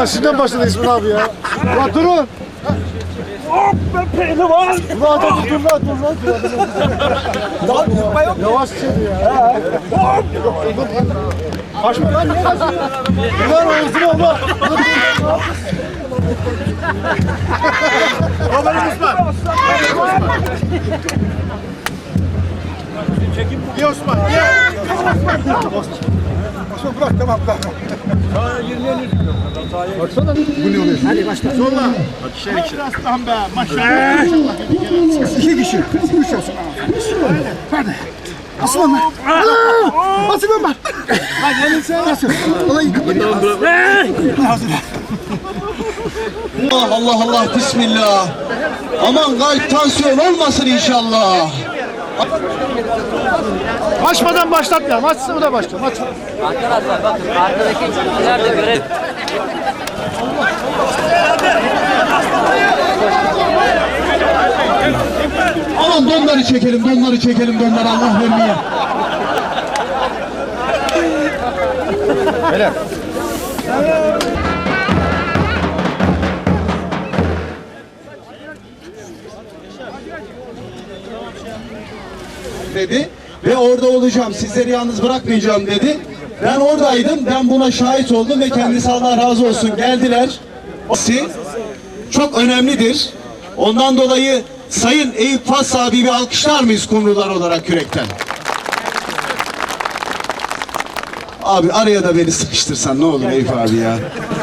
Ulan sizden başladı İsmail abi ya. Ulan durun. Hop be pehlivan. Ulan adam dur lan dur lan. Daha korkma yok. Yavaş içeri ya. Hop. Kaçma lan niye kaçıyorsun? Ulan ağzına ulan. Babanın Osman. İyi Osman. İyi. Osman bırak tamam bırak. Baksana. Bu ne oluyor? Hadi başla. Solla. Hadi ikişer Aslan be. Maşallah. İki kişi. Üç olsun. Hadi. Aslan lan. Aslan lan. Hadi elin sen. Nasıl? Olayı Allah Allah Allah Bismillah. Aman kalp tansiyon olmasın inşallah. Açmadan başlatma. Açsın o da başla. Aç. Arkadaşlar bakın arkadaki kişiler de görev. Aman donları çekelim, donları çekelim, donları Allah vermeye. Dedi ve orada olacağım. Sizleri yalnız bırakmayacağım dedi. Ben oradaydım. Ben buna şahit oldum ve kendisi Allah razı olsun geldiler. Çok önemlidir. Ondan dolayı Sayın Eyüp Fas abi bir alkışlar mıyız kumrular olarak yürekten? Abi araya da beni sıkıştırsan ne olur Eyüp abi ya.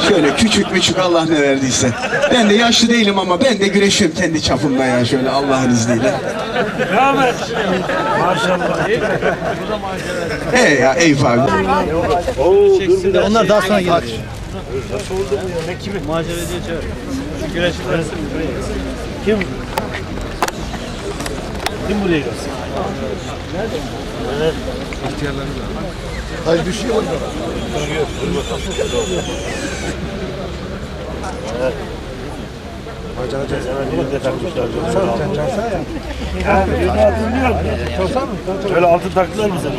Şöyle küçük küçük Allah ne verdiyse. Ben de yaşlı değilim ama ben de güreşiyorum kendi çapımda ya şöyle Allah'ın izniyle. He ya Eyüp abi. Onlar daha sonra gelir. Kim buraya gelsin? Hayır düşüyor. Hemen elinde takmışlar. Ha, birini hatırlıyorum. Öyle altın taktılar mı sana?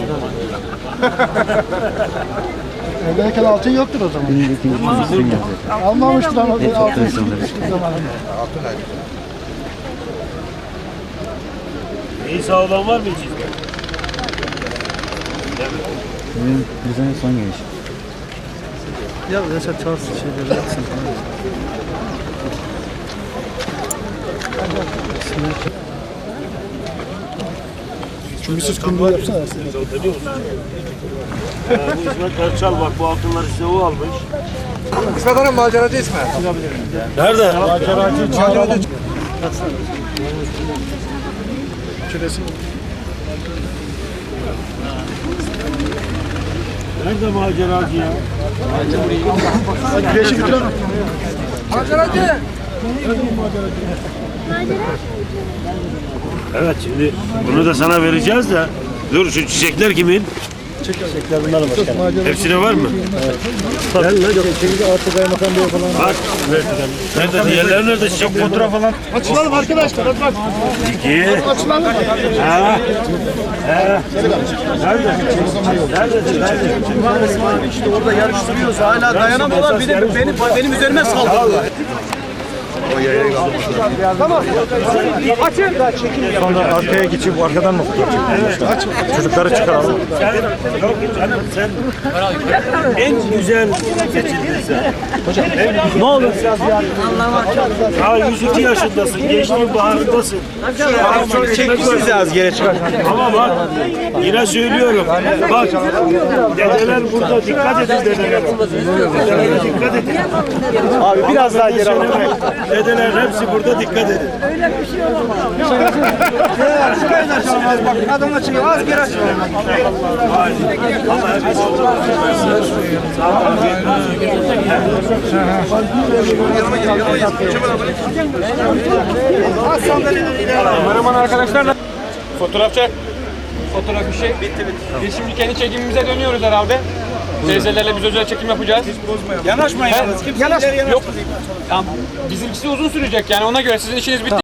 Evdeyken altın yoktur o zaman. Almamıştır ama altın sıkıştığı zamanında. İyi sağ olan var mı hiç? Bizden son geliş. Ya Reşat Charles şeyleri yapsın. Şimdi siz kumru yapsana. Bu İsmet Karçal bak bu altınları size o almış. İsmet Hanım maceracı İsmet. Nerede? Maceracı çağıralım. Küresi. Nerede maceracı ya? Güreşi bitirelim. Evet şimdi bunu da sana vereceğiz de. Dur şu çiçekler kimin? Çiçekler bunlar başkanım. Hepsine var mı? Gel lan. Şimdi artık kaymakam bey falan. Bak. Nerede? Diğerleri nerede? Çiçek fotoğraf falan. Açılalım arkadaşlar. Hadi bak. İki. Açılalım. Ha. He. Nerede? Nerede? Nerede? İşte orada yarıştırıyoruz hala dayanamıyorlar. Bir de benim, benim üzerime saldırıyorlar. Sonra arkaya geçip arkadan mı Aç. Çocukları çıkaralım. En güzel seçildin sen. Hocam ne olur ya. Ya 102 yaşındasın, gençliğin baharındasın. Çekmişsiniz az geri çıkar. Ama bak yine söylüyorum. Bak dedeler burada dikkat edin dedeler. Abi biraz daha geri alalım. Dedeler hepsi burada dikkat edin. Adamla çıkıyor. Az geri aç. Kameraman arkadaşlarla fotoğraf çek. Fotoğraf bir şey. Bitti bitti. Biz şimdi kendi çekimimize dönüyoruz herhalde. Teyzelerle biz özel çekim yapacağız. Hiç bozmayalım. Yanaşmayın. Yanaş. Yok. Tamam. Bizimkisi uzun sürecek yani ona göre sizin işiniz bitti.